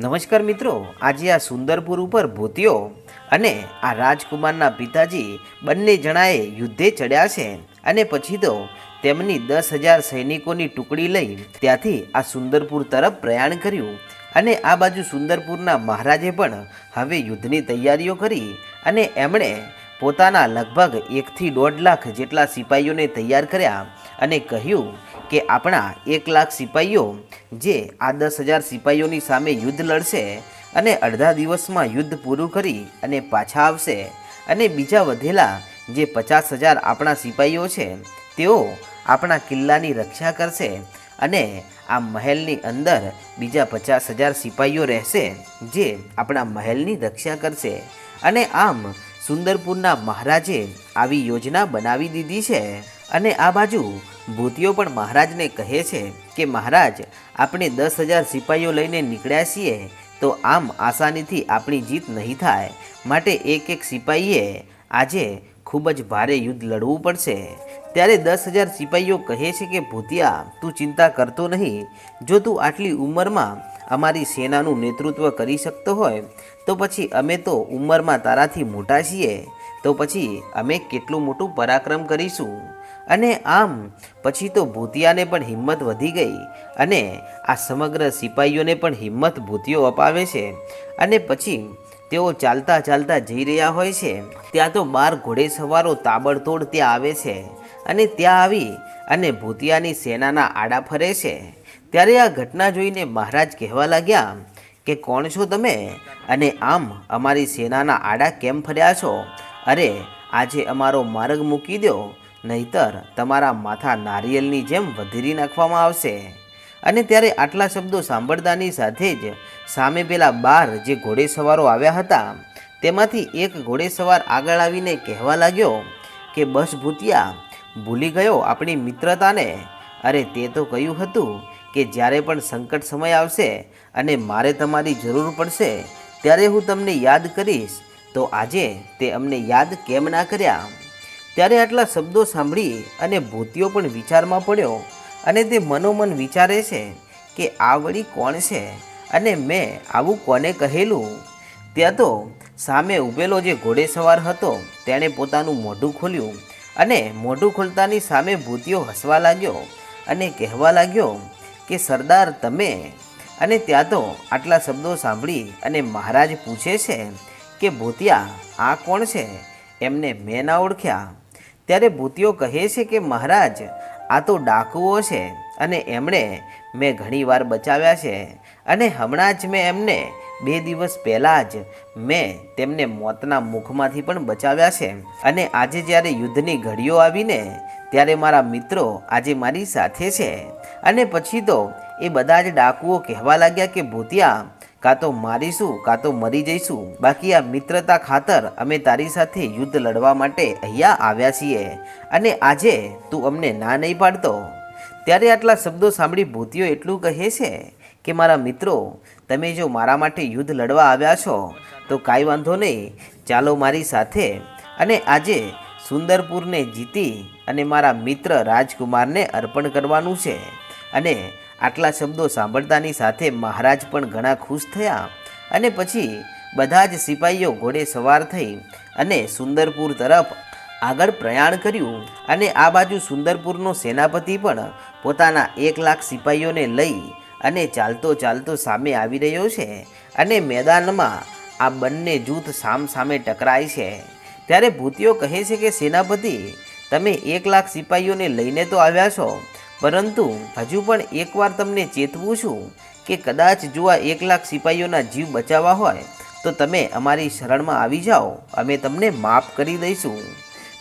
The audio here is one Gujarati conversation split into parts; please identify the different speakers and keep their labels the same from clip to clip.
Speaker 1: નમસ્કાર મિત્રો, આજે આ સુંદરપુર ઉપર ભૂતિયો અને આ રાજકુમારના પિતાજી બંને જણાએ યુદ્ધે ચડ્યા છે અને પછી તો તેમની દસ હજાર સૈનિકોની ટુકડી લઈ ત્યાંથી આ સુંદરપુર તરફ પ્રયાણ કર્યું અને આ બાજુ સુંદરપુરના મહારાજે પણ હવે યુદ્ધની તૈયારીઓ કરી અને એમણે પોતાના લગભગ એકથી દોઢ લાખ જેટલા સિપાહીઓને તૈયાર કર્યા અને કહ્યું કે આપણા એક લાખ સિપાહીઓ જે આ દસ હજાર સિપાહીઓની સામે યુદ્ધ લડશે અને અડધા દિવસમાં યુદ્ધ પૂરું કરી અને પાછા આવશે અને બીજા વધેલા જે પચાસ હજાર આપણા સિપાહીઓ છે, તેઓ આપણા કિલ્લાની રક્ષા કરશે અને આ મહેલની અંદર બીજા પચાસ હજાર સિપાહીઓ રહેશે, જે આપણા મહેલની રક્ષા કરશે. અને આમ સુંદરપુરના મહારાજે આવી યોજના બનાવી દીધી છે. અને આ બાજુ ભૂતિઓ પણ મહારાજને કહે છે કે મહારાજ, આપણે દસ હજાર સિપાહીઓ લઈને નીકળ્યા છીએ, તો આમ આસાનીથી આપણી જીત નહીં થાય. માટે એક એક સિપાહીએ આજે ખૂબ જ ભારે યુદ્ધ લડવું પડશે. ત્યારે દસ હજાર સિપાહીઓ કહે છે કે, ભૂતિયા, તું ચિંતા કરતો નહીં. જો તું આટલી ઉંમરમાં અમારી સેનાનું નેતૃત્વ કરી શકતો હોય, તો પછી અમે તો ઉંમરમાં તારાથી મોટા છીએ. તો પછી અમે કેટલું મોટું પરાક્રમ કરીશું. અને આમ પછી તો ભૂતિયાને પણ હિંમત વધી ગઈ અને આ સમગ્ર સિપાહીઓને પણ હિંમત ભૂતિયો અપાવે છે અને પછી તેઓ ચાલતા ચાલતા જઈ રહ્યા હોય છે. ત્યાં તો બાર ઘોડેસવારો તાબડતોડ ત્યાં આવે છે અને ત્યાં આવી અને ભૂતિયાની સેનાના આડા ફરે છે. ત્યારે આ ઘટના જોઈને મહારાજ કહેવા લાગ્યા કે, કોણ છો તમે? અને આમ અમારી સેનાના આડા કેમ ફર્યા છો? અરે, આજે અમારો માર્ગ મૂકી દો. નહીતર તમારા માથા નારિયેલની જેમ વધેરી નાખવામાં આવશે. અને ત્યારે આટલા શબ્દો સાંભળતાની સાથે જ સામે પેલા બાર જે ઘોડેસવારો આવ્યા હતા, તેમાંથી એક ઘોડેસવાર આગળ આવીને કહેવા લાગ્યો કે, બસ ભૂતિયા, ભૂલી ગયો આપણી મિત્રતાને? અરે, તે તો કહ્યું હતું કે, જ્યારે પણ સંકટ સમય આવશે અને મારે તમારી જરૂર પડશે, ત્યારે હું તમને યાદ કરીશ, તો આજે તે અમને યાદ કેમ ના કર્યા? ત્યારે આટલા શબ્દો સાંભળી અને ભૂતિયો પણ વિચારમાં પડ્યો અને તે મનોમન વિચારે છે કે આ વળી કોણ છે અને મેં આવું કોને કહેલું? ત્યાં તો સામે ઊભેલો જે ઘોડેસવાર હતો તેણે પોતાનું મોઢું ખોલ્યું અને મોઢું ખોલતાની સામે ભૂતિયો હસવા લાગ્યો અને કહેવા લાગ્યો કે, સરદાર, તમે? અને ત્યાં તો આટલા શબ્દો સાંભળી અને મહારાજ પૂછે છે કે, ભૂતિયા, આ કોણ છે? એમને મેં ના ઓળખ્યા. ત્યારે ભૂતિયો કહે છે કે, મહારાજ, આ તો ડાકુઓ છે અને એમણે મેં ઘણીવાર બચાવ્યા છે અને હમણાં જ મેં એમને બે દિવસ પહેલાં જ મેં તેમને મોતના મુખમાંથી પણ બચાવ્યા છે. અને આજે જ્યારે યુદ્ધની ઘડીઓ આવીને ત્યારે મારા મિત્રો આજે મારી સાથે છે. અને પછી તો એ બધા જ ડાકુઓ કહેવા લાગ્યા કે, ભૂતિયા કાં તો મારીશું, કાં તો મરી જઈશું. બાકી આ મિત્રતા ખાતર અમે તારી સાથે યુદ્ધ લડવા માટે અહીંયા આવ્યા છીએ. અને આજે તું અમને ના નહીં પાડતો. ત્યારે આટલા શબ્દો સાંભળી ભૂતિઓ એટલું કહે છે કે, મારા મિત્રો, તમે જો મારા માટે યુદ્ધ લડવા આવ્યા છો, તો કાંઈ વાંધો નહીં. ચાલો મારી સાથે. અને આજે સુંદરપુરને જીતી અને મારા મિત્ર રાજકુમારને અર્પણ કરવાનું છે. અને આટલા શબ્દો સાંભળતાની સાથે મહારાજ પણ ઘણા ખુશ થયા અને પછી બધા જ સિપાહીઓ ઘોડે સવાર થઈ અને સુંદરપુર તરફ આગળ પ્રયાણ કર્યું અને આ બાજુ સુંદરપુરનો સેનાપતિ પણ પોતાના એક લાખ સિપાહીઓને લઈ અને ચાલતો ચાલતો સામે આવી રહ્યો છે અને મેદાનમાં આ બંને જૂથ સામ સામે ટકરાય છે. ત્યારે ભૂતિઓ કહે છે કે, સેનાપતિ, તમે એક લાખ સિપાહીઓને લઈને તો આવ્યા છો પરંતુ હજુ પણ એકવાર તમને ચેતવું છું કે કદાચ જો આ એક લાખ સિપાહીઓના જીવ બચાવવા હોય, તો તમે અમારી શરણમાં આવી જાઓ. અમે તમને માફ કરી દઈશું.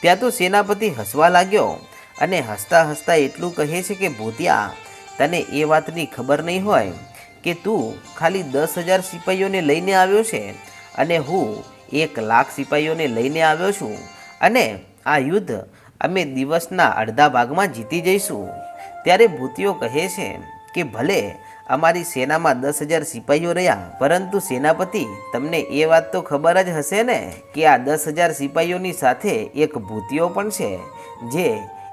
Speaker 1: ત્યાં તો સેનાપતિ હસવા લાગ્યો અને હસતા હસતા એટલું કહે છે કે, ભૂતિયા, તને એ વાતની ખબર નહીં હોય કે તું ખાલી દસ હજાર સિપાહીઓને લઈને આવ્યો છે અને હું એક લાખ સિપાહીઓને લઈને આવ્યો છું અને આ યુદ્ધ અમે દિવસના અડધા ભાગમાં જીતી જઈશું. ત્યારે ભૂતિઓ કહે છે કે ભલે અમારી સેનામાં દસ હજાર સિપાહીઓ રહ્યા, પરંતુ સેનાપતિ, તમને એ વાત તો ખબર જ હશે ને કે આ દસ હજાર સિપાહીઓની સાથે એક ભૂતિઓ પણ છે, જે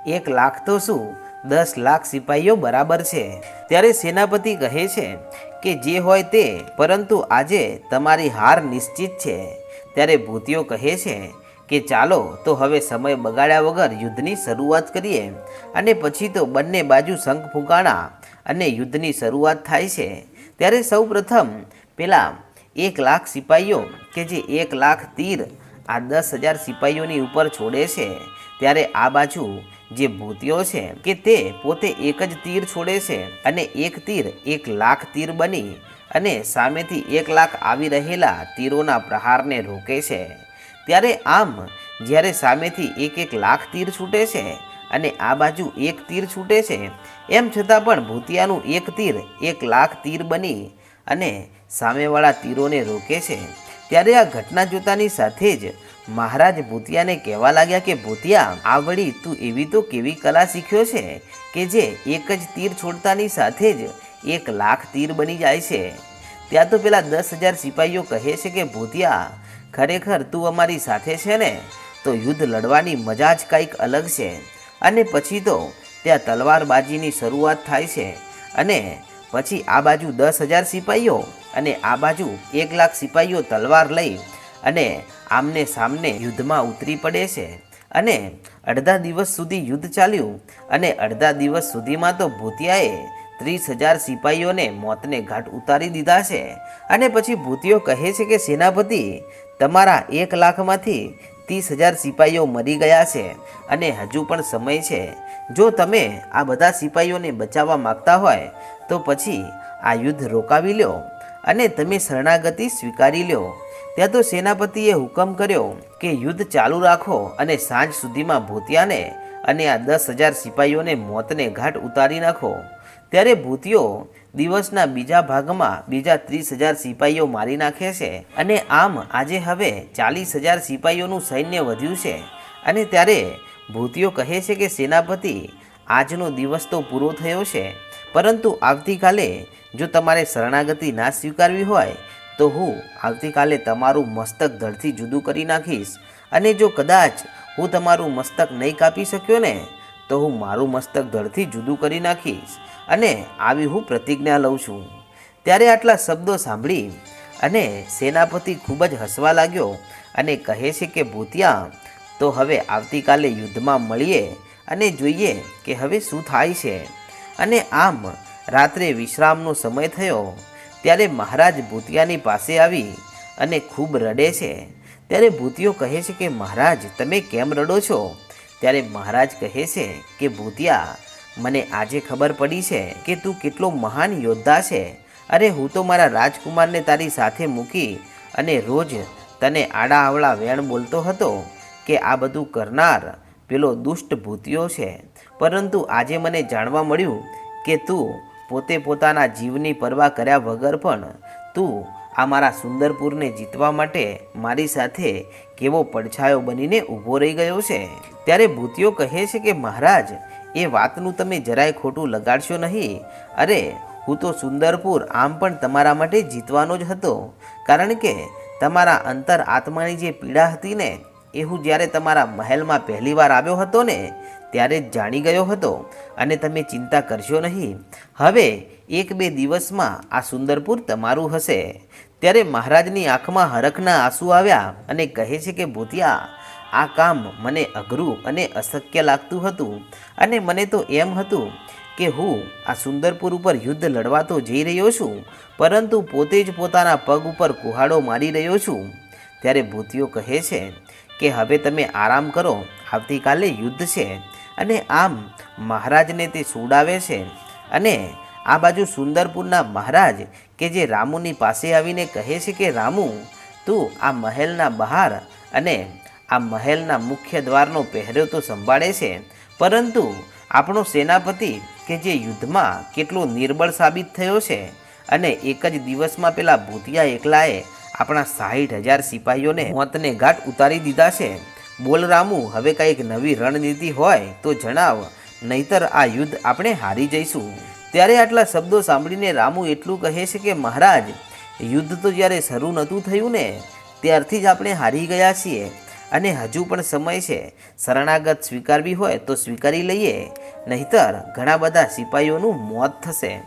Speaker 1: એક લાખ તો શું, દસ લાખ સિપાહીઓ બરાબર છે. ત્યારે સેનાપતિ કહે છે કે જે હોય તે, પરંતુ આજે તમારી હાર નિશ્ચિત છે. ત્યારે ભૂતિઓ કહે છે કે ચાલો તો હવે સમય બગાડ્યા વગર યુદ્ધની શરૂઆત કરીએ અને પછી તો બંને બાજુ શંખ ફૂંકાણા અને યુદ્ધની શરૂઆત થાય છે. ત્યારે સૌ પ્રથમ પેલા એક લાખ સિપાહીઓ કે જે એક લાખ તીર આ દસ હજાર સિપાહીઓની ઉપર છોડે છે. ત્યારે આ બાજુ જે ભૂતિઓ છે કે તે પોતે એક જ તીર છોડે છે અને એક તીર એક લાખ તીર બની અને સામેથી એક લાખ આવી રહેલા તીરોના પ્રહારને રોકે છે. ત્યારે આમ, જ્યારે સામેથી એક એક લાખ તીર છૂટે છે અને આ બાજુ એક તીર છૂટે છે, એમ છતાં પણ ભૂતિયાનું એક તીર એક લાખ તીર બની અને સામેવાળા તીરોને રોકે છે. ત્યારે આ ઘટના જોતાની સાથે જ મહારાજ ભૂતિયાને કહેવા લાગ્યા કે, ભૂતિયા, આવડી, તું એવી તો કેવી કલા શીખ્યો છે કે જે એક જ તીર છોડતાની સાથે જ એક લાખ તીર બની જાય છે? ત્યાં તો પેલા દસ હજાર સિપાહીઓ કહે છે કે, ભૂતિયા ખરેખર તું અમારી સાથે છે ને? તો યુદ્ધ લડવાની મજા જ કંઈક અલગ છે. અને પછી તો ત્યાં તલવારબાજીની શરૂઆત થાય છે. અને પછી આ બાજુ દસ હજાર સિપાહીઓ અને આ બાજુ એક લાખ સિપાહીઓ તલવાર લઈ અને આમને સામને યુદ્ધમાં ઉતરી પડે છે. અને અડધા દિવસ સુધી યુદ્ધ ચાલ્યું અને અડધા દિવસ સુધીમાં તો ભૂતિયાએ ત્રીસ હજાર સિપાહીઓને મોતને ઘાટ ઉતારી દીધા છે. અને પછી ભૂતિયો કહે છે કે, સેનાપતિ તમારા એક લાખમાંથી ત્રીસ હજાર સિપાહીઓ મરી ગયા છે અને હજુ પણ સમય છે. જો તમે આ બધા સિપાહીઓને બચાવવા માગતા હોય, તો પછી આ યુદ્ધ રોકાવી લ્યો અને તમે શરણાગતિ સ્વીકારી લ્યો ત્યાં તો સેનાપતિએ હુકમ કર્યો કે યુદ્ધ ચાલુ રાખો અને સાંજ સુધીમાં ભૂતિયાને અને આ દસ હજાર સિપાહીઓને મોતને ઘાટ ઉતારી નાખો. ત્યારે ભૂતિયો દિવસના બીજા ભાગમાં બીજા ત્રીસ હજાર સિપાહીઓ મારી નાખે છે અને આમ આજે હવે ચાલીસ હજાર સિપાહીઓનું સૈન્ય વધ્યું છે. અને ત્યારે ભૂતિઓ કહે છે કે સેનાપતિ, આજનો દિવસ તો પૂરો થયો છે. પરંતુ આવતીકાલે જો તમારે શરણાગતિ ના સ્વીકારવી હોય, તો હું આવતીકાલે તમારું મસ્તક ધડથી જુદું કરી નાખીશ. અને જો કદાચ હું તમારું મસ્તક નહીં કાપી શક્યો ને, તો હું મારું મસ્તક ધડથી જુદું કરી નાખીશ. અને આવી હું પ્રતિજ્ઞા લઉં છું. ત્યારે આટલા શબ્દો સાંભળી અને સેનાપતિ ખૂબ જ હસવા લાગ્યો અને કહે છે કે, ભૂતિયા, તો હવે આવતીકાલે યુદ્ધમાં મળીએ અને જોઈએ કે હવે શું થાય છે. અને આમ રાત્રે વિશ્રામનો સમય થયો. ત્યારે મહારાજ ભૂતિયાની પાસે આવી અને ખૂબ રડે છે. ત્યારે ભૂતિયો કહે છે કે, મહારાજ, તમે કેમ રડો છો? ત્યારે મહારાજ કહે છે કે, ભૂતિયા મને આજે ખબર પડી છે કે તું કેટલો મહાન યોદ્ધા છે. અરે, હું તો મારા રાજકુમારને તારી સાથે મૂકી અને રોજ તને આડા આવડા વેણ બોલતો હતો કે આ બધું કરનાર પેલો દુષ્ટ ભૂતિયો છે. પરંતુ આજે મને જાણવા મળ્યું કે તું પોતે પોતાના જીવની પરવા કર્યા વગર પણ તું આ મારા સુંદરપુરને જીતવા માટે મારી સાથે કેવો પડછાયો બનીને ઊભો રહી ગયો છે. ત્યારે ભૂતિયો કહે છે કે મહારાજ એ વાતનું તમે જરાય ખોટું લગાડશો નહીં. અરે, હું તો સુંદરપુર આમ પણ તમારા માટે જીતવાનો જ હતો. કારણ કે તમારા અંતર આત્માની જે પીડા હતી ને, એ હું જ્યારે તમારા મહેલમાં પહેલીવાર આવ્યો હતો ને, ત્યારે જ જાણી ગયો હતો. અને તમે ચિંતા કરશો નહીં. હવે એક બે દિવસમાં આ સુંદરપુર તમારું હશે. ત્યારે મહારાજની આંખમાં હરખના આંસુ આવ્યા અને કહે છે કે, ભૂતિયા આ કામ મને અઘરું અને અશક્ય લાગતું હતું અને મને તો એમ હતું કે હું આ સુંદરપુર ઉપર યુદ્ધ લડવા તો જઈ રહ્યો છું, પરંતુ પોતે જ પોતાના પગ ઉપર કુહાડો મારી રહ્યો છું. ત્યારે ભૂતિઓ કહે છે કે હવે તમે આરામ કરો, આવતીકાલે યુદ્ધ છે અને આમ મહારાજને તે સુડાવે છે. અને આ બાજુ સુંદરપુરના મહારાજ કે જે રામુની પાસે આવીને કહે છે કે, રામુ, તું આ મહેલના બહાર અને આ મહેલના મુખ્ય દ્વારનો પહેર્યો તો સંભાળે છે. પરંતુ આપણો સેનાપતિ કે જે યુદ્ધમાં કેટલો નિર્બળ સાબિત થયો છે અને એક જ દિવસમાં પેલા ભૂતિયા એકલાએ આપણા સાહીઠ હજાર સિપાહીઓને મોતને ઘાટ ઉતારી દીધા છે. બોલરામુ, હવે કંઈક નવી રણનીતિ હોય તો જણાવ, નહીતર આ યુદ્ધ આપણે હારી જઈશું. ત્યારે આટલા શબ્દો સાંભળીને રામુ એટલું કહે છે કે, મહારાજ, યુદ્ધ તો જ્યારે શરૂ નહોતું થયું ને, ત્યારથી જ આપણે હારી ગયા છીએ. અને હજુ પણ સમય છે. શરણાગત સ્વીકારવી હોય તો સ્વીકારી લઈએ, નહીતર ઘણા બધા સિપાહીઓનું મોત થશે.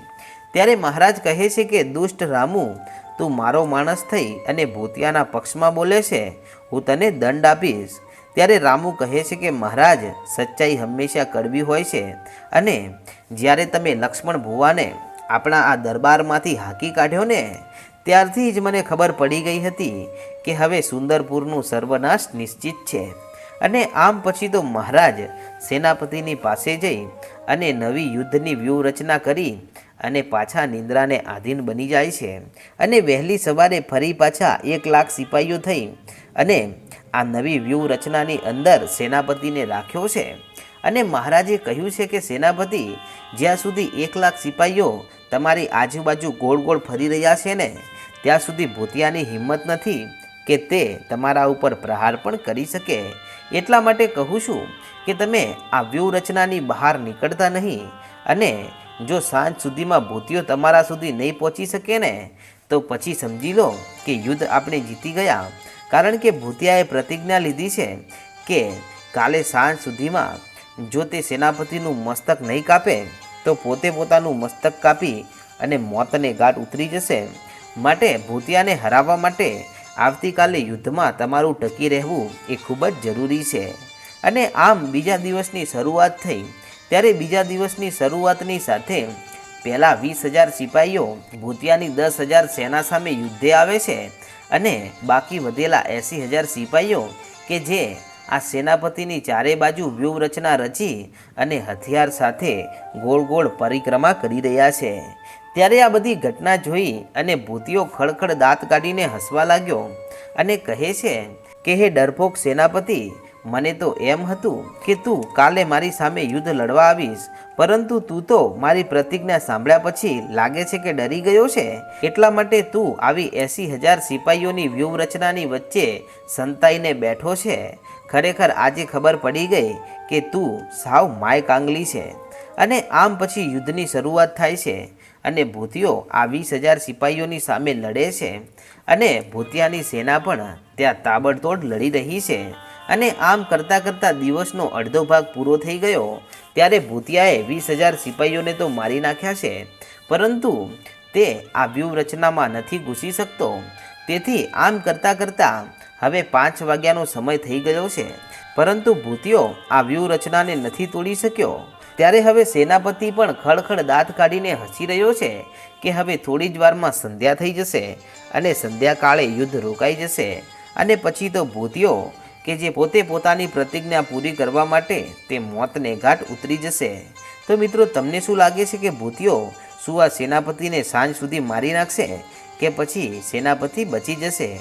Speaker 1: ત્યારે મહારાજ કહે છે કે, દુષ્ટ રામુ, તું મારો માણસ થઈ અને ભૂતિયાના પક્ષમાં બોલે છે. હું તને દંડ આપીશ. ત્યારે રામુ કહે છે કે, મહારાજ, સચ્ચાઈ હંમેશા કડવી હોય છે. અને જ્યારે તમે લક્ષ્મણ ભુવાને આપણા આ દરબારમાંથી હાકી કાઢ્યો ને ત્યારથી જ મને ખબર પડી ગઈ હતી કે હવે સુંદરપુરનું સર્વનાશ નિશ્ચિત છે. અને આમ પછી તો મહારાજ સેનાપતિની પાસે જઈ અને નવી યુદ્ધની વ્યૂહરચના કરી અને પાછા નિંદ્રાને આધીન બની જાય છે. અને વહેલી સવારે ફરી પાછા એક લાખ સિપાહીઓ થઈ અને આ નવી વ્યૂહરચનાની અંદર સેનાપતિને રાખ્યો છે. અને મહારાજે કહ્યું છે કે સેનાપતિ, જ્યાં સુધી એક લાખ સિપાહીઓ તમારી આજુબાજુ ગોળ ગોળ ફરી રહ્યા છે ને ત્યાં સુધી ભૂતિયાની હિંમત નથી કે તે તમારા ઉપર પ્રહાર પણ કરી શકે. એટલા માટે કહું છું કે તમે આ વ્યૂહરચનાની બહાર નીકળતા નહીં અને જો સાંજ સુધીમાં ભૂતિઓ તમારા સુધી નહીં પહોંચી શકે ને, તો પછી સમજી લો કે યુદ્ધ આપણે જીતી ગયા. કારણ કે ભૂતિયાએ પ્રતિજ્ઞા લીધી છે કે કાલે સાંજ સુધીમાં જો તે સેનાપતિનું મસ્તક નહીં કાપે, તો પોતે પોતાનું મસ્તક કાપી અને મોતને ગાઢ ઉતરી જશે. માટે ભૂતિયાને હરાવવા માટે આવતીકાલે યુદ્ધમાં તમારું ટકી રહેવું એ ખૂબ જ જરૂરી છે. અને આમ બીજા દિવસની શરૂઆત થઈ. ત્યારે બીજા દિવસની શરૂઆતની સાથે પહેલાં વીસ હજાર સિપાહીઓ ભૂતિયાની દસ હજાર સેના સામે યુદ્ધે આવે છે અને બાકી વધેલા એંસી હજાર સિપાહીઓ કે જે આ સેનાપતિની ચારે બાજુ વ્યૂહરચના રચી અને હથિયાર સાથે ગોળ ગોળ પરિક્રમા કરી રહ્યા છે. ત્યારે આ બધી ઘટના જોઈ અને ભૂતિયો ખડખડ દાંત કાઢીને હસવા લાગ્યો અને કહે છે કે, હે ડરપોક સેનાપતિ, મને તો એમ હતું કે તું કાલે મારી સામે યુદ્ધ લડવા આવીશ, પરંતુ તું તો મારી પ્રતિજ્ઞા સાંભળ્યા પછી લાગે છે કે ડરી ગયો છે. એટલા માટે તું આવી એંસી હજાર સિપાહીઓની વ્યૂહરચનાની વચ્ચે સંતાઈને બેઠો છે. ખરેખર આજે ખબર પડી ગઈ કે તું સાવ માય કાંગલી છે અને આમ પછી યુદ્ધની શરૂઆત થાય છે અને ભૂતિયો આ વીસ હજાર સિપાહીઓની સામે લડે છે અને ભૂતિયાની સેના પણ ત્યાં તાબડતોડ લડી રહી છે અને આમ કરતાં કરતાં દિવસનો અડધો ભાગ પૂરો થઈ ગયો ત્યારે ભૂતિયાએ વીસ હજાર સિપાહીઓને તો મારી નાખ્યા છે. પરંતુ તે આ વ્યૂહરચનામાં નથી ઘૂસી શકતો. તેથી આમ કરતાં કરતાં હવે પાંચ વાગ્યાનો સમય થઈ ગયો છે. પરંતુ ભૂતિયો આ વ્યૂહરચનાને નથી તોડી શક્યો. ત્યારે હવે સેનાપતિ પણ ખડખડ દાંત કાઢીને હસી રહ્યો છે કે હવે થોડી જ વારમાં સંધ્યા થઈ જશે અને સંધ્યાકાળે યુદ્ધ રોકાઈ જશે. અને પછી તો ભૂતિયો કે જે પોતે પોતાની પ્રતિજ્ઞા પૂરી કરવા માટે તે મોતને ઘાટ ઉતરી જશે. તો મિત્રો, તમને શું લાગે છે કે ભૂતિયો શું આ સેનાપતિને સાંજ સુધી મારી નાખશે કે પછી સેનાપતિ બચી જશે?